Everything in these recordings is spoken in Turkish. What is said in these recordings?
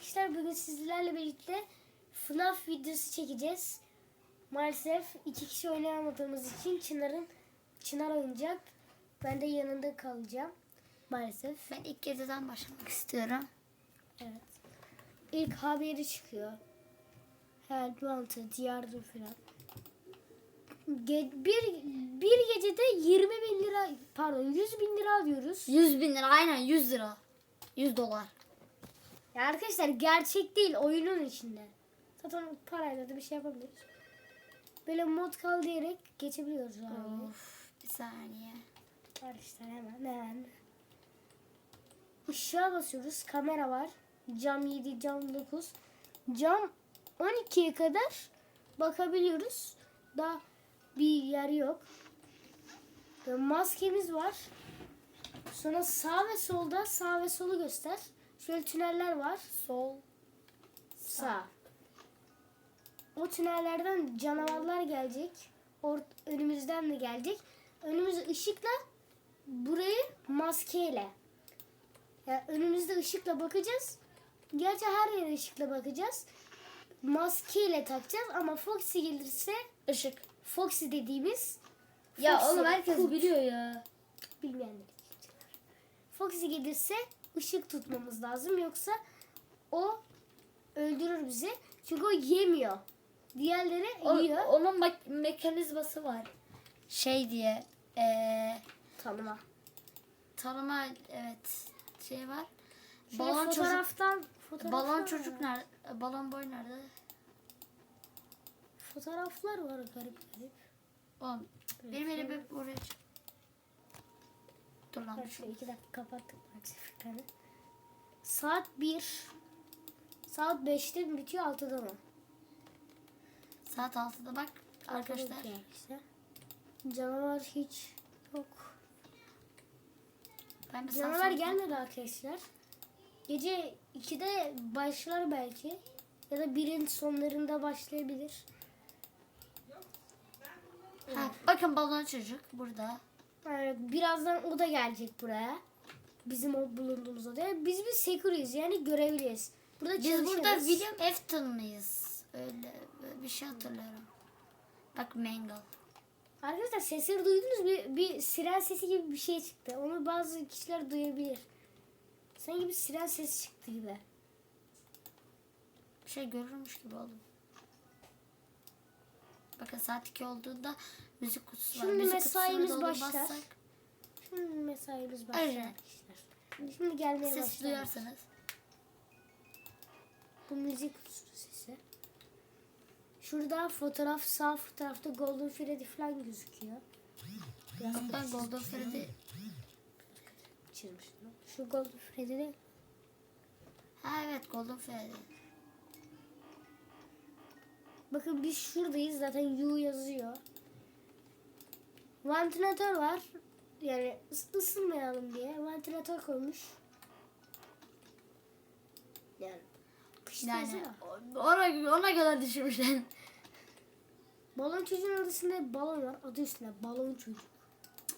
arkadaşlar bugün sizlerle birlikte FNAF videosu çekeceğiz. Maalesef iki kişi oynayamadığımız için Çınar'ın Çınar oynayacak. Ben de yanında kalacağım. Maalesef. Ben ilk geceden başlamak istiyorum. Evet. İlk haberi çıkıyor. Help wanted, yardım falan. Ge- bir, bir gecede 20 bin lira pardon 100 bin lira alıyoruz. 100 bin lira aynen 100 lira. 100 dolar. Ya arkadaşlar gerçek değil oyunun içinde. Zaten parayla da bir şey yapabiliriz. Böyle mod kal diyerek geçebiliyoruz abi. Of bir saniye. Arkadaşlar hemen hemen. Işığa basıyoruz. Kamera var. Cam 7, cam 9. Cam 12'ye kadar bakabiliyoruz. Daha bir yer yok. Maskemiz var. Sonra sağ ve solda sağ ve solu göster. Şöyle tüneller var. Sol, sağ. O tünellerden canavarlar gelecek. Or önümüzden de gelecek. Önümüzde ışıkla burayı maskeyle. Yani önümüzde ışıkla bakacağız. Gerçi her yere ışıkla bakacağız. Maskeyle takacağız ama Foxy gelirse Işık. Foxy dediğimiz Ya Foxy, oğlum herkes kurt. biliyor ya. bilmeyenler. Foxy gelirse ışık tutmamız lazım yoksa o öldürür bizi. Çünkü o yemiyor. Diğerleri O, yiyor. onun mak- mekanizması var. Şey diye. Eee Tanıma. tanıma evet şey var. Balon balon çocuk. fotoğraftan, fotoğraflar Balon var. çocuk nerede? Balon boy nerede? Fotoğraflar var garip garip. Oğlum benim elim hep şöyle iki dakika kapattık ekranı. Saat 1. Saat 5'te bitiyor 6'da mı? Saat 6'da bak arkadaşlar. İşte. Canavar hiç yok. Ben Canavar gelmedi arkadaşlar. Gece 2'de başlar belki. Ya da birin sonlarında başlayabilir. Ha, bakın balon çocuk burada. Birazdan o da gelecek buraya. Bizim o bulunduğumuz odaya. Biz bir security'yiz yani görevliyiz. Burada Biz burada William Afton mıyız? Öyle, böyle bir şey hatırlıyorum. Bak Mangle. Arkadaşlar sesleri duydunuz bir, bir siren sesi gibi bir şey çıktı. Onu bazı kişiler duyabilir. Sanki bir siren sesi çıktı gibi. Bir şey görürmüş gibi oldum. Bakın saat 2 olduğunda müzik kutusu var. Şimdi müzik mesaimiz başlar. Şimdi mesaimiz Aynen. arkadaşlar. Şimdi, gelmeye Ses başladı. duyarsanız. Bu müzik kutusu sesi. Şurada fotoğraf sağ fotoğrafta Golden Freddy falan gözüküyor. Biraz Ben Golden Freddy. çizmiştim. Şu Golden Freddy'de Ha evet Golden Freddy. Bakın biz şuradayız zaten U yazıyor. Ventilatör var. Yani ıs- ısınmayalım diye ventilatör koymuş. Yani kıştayız Yani ya. ona, ona kadar düşürmüşler. Balon çocuğun odasında bir balon var. Adı üstünde balon çocuk.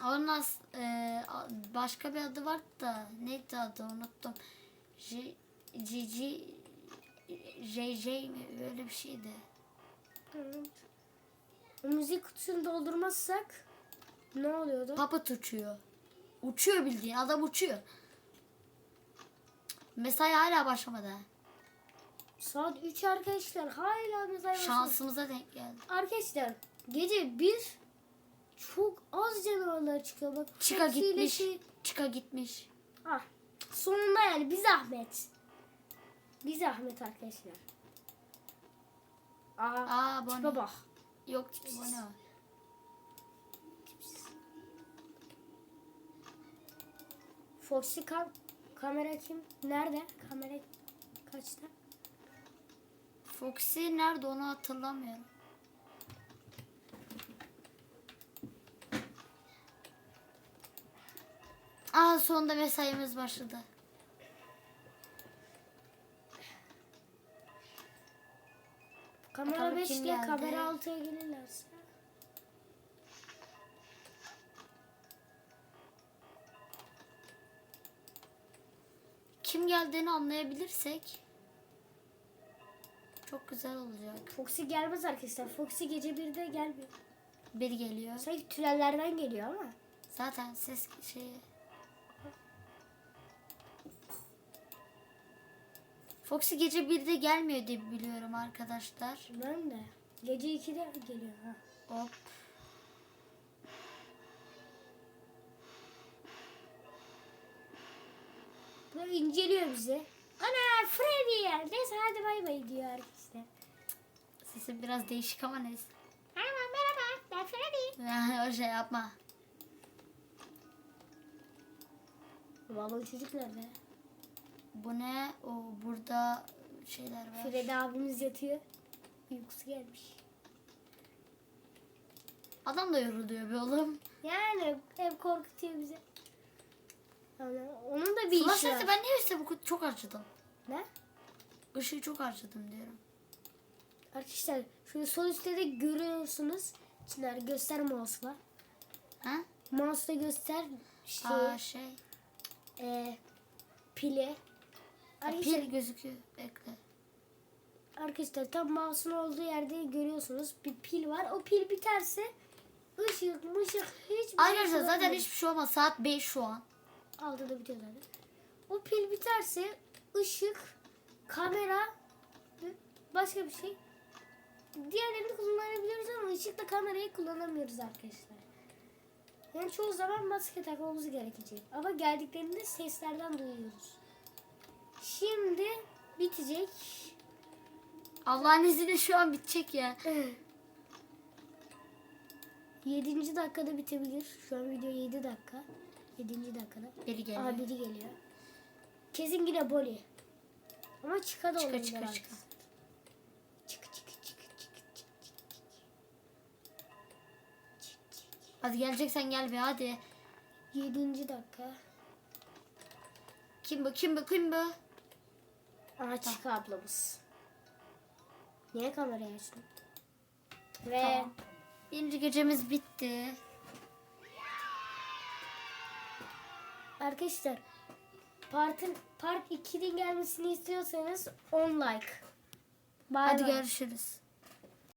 Onun e, başka bir adı var da neydi adı unuttum. J J J J J mi böyle bir şeydi. Evet. O müzik kutusunu doldurmazsak ne oluyordu? Puppet uçuyor. Uçuyor bildiğin adam uçuyor. Mesai hala başlamadı. Saat 3 arkadaşlar. Hala mesai başladı. Şansımıza denk geldi. Arkadaşlar gece 1 çok az canavarlar çıkıyor. Bak Çıka gitmiş. şey- Çıka gitmiş. Ah, sonunda yani bir zahmet. Bir zahmet arkadaşlar. Aa, Aa tipe bak. Yok bu ne? Foxy kam kamera kim? Nerede? Kamera kaçta? Foxy nerede onu hatırlamıyorum. Aa sonunda mesaimiz başladı. Kamera Bakalım 5 kim ile kamera 6'ya gelirlerse. Kim geldiğini anlayabilirsek Çok güzel olacak. Foxy gelmez arkadaşlar. Foxy gece 1'de gelmiyor. Bir geliyor. Sanki tünellerden geliyor ama. Zaten ses şeyi. Foxy gece 1'de gelmiyor diye biliyorum arkadaşlar. Ben de. Gece 2'de geliyor. Ha. Hop. Böyle inceliyor bizi. Ana Freddy yer. Neyse hadi bay bay diyor arkadaşlar. Sesim biraz değişik ama neyse. Merhaba merhaba ben Freddy. o şey yapma. Balon çocuk nerede? Bu ne? O burada şeyler var. Freddy abimiz yatıyor. Uykusu gelmiş. Adam da yoruluyor be oğlum. Yani ev korkutuyor bizi. Yani onun da bir işi Flash var. ben işte bu çok harcadım. Ne? Işığı çok harcadım diyorum. Arkadaşlar şu sol üstte de görüyorsunuz. Çınar göster mouse'la. Ha? Mouse'la göster şey, Aa şey. e, pili. Arkadaşlar, pil gözüküyor. Bekle. arkadaşlar tam mouse'un olduğu yerde görüyorsunuz. Bir pil var. O pil biterse ışık mışık hiçbir şey Arkadaşlar zaten kullanmıyoruz. hiçbir şey olmaz. Saat 5 şu an. Altta da bitiyor zaten. O pil biterse ışık, kamera başka bir şey. Diğerlerini kullanabiliyoruz ama ışıkla kamerayı kullanamıyoruz arkadaşlar. Yani çoğu zaman maske takmamız gerekecek. Ama geldiklerinde seslerden duyuyoruz. Şimdi bitecek. Allah'ın izniyle şu an bitecek ya. 7. dakikada bitebilir. Şu an video 7 dakika. 7. dakikada. Biri geliyor. Aha biri geliyor. Kesin yine Boli. Ama çıka da Çıka, olabilir çıka, çıka. Çıkı çıkı çıkı çıkı çıkı. Hadi geleceksen gel be hadi. 7. dakika. Kim bu kim bu kim bu? Aha çıka ablamız. Niye kamerayı açtın? Ve Tamam. Birinci gecemiz bitti. arkadaşlar partın part 2'nin gelmesini istiyorsanız 10 like. Bye Hadi bye. görüşürüz.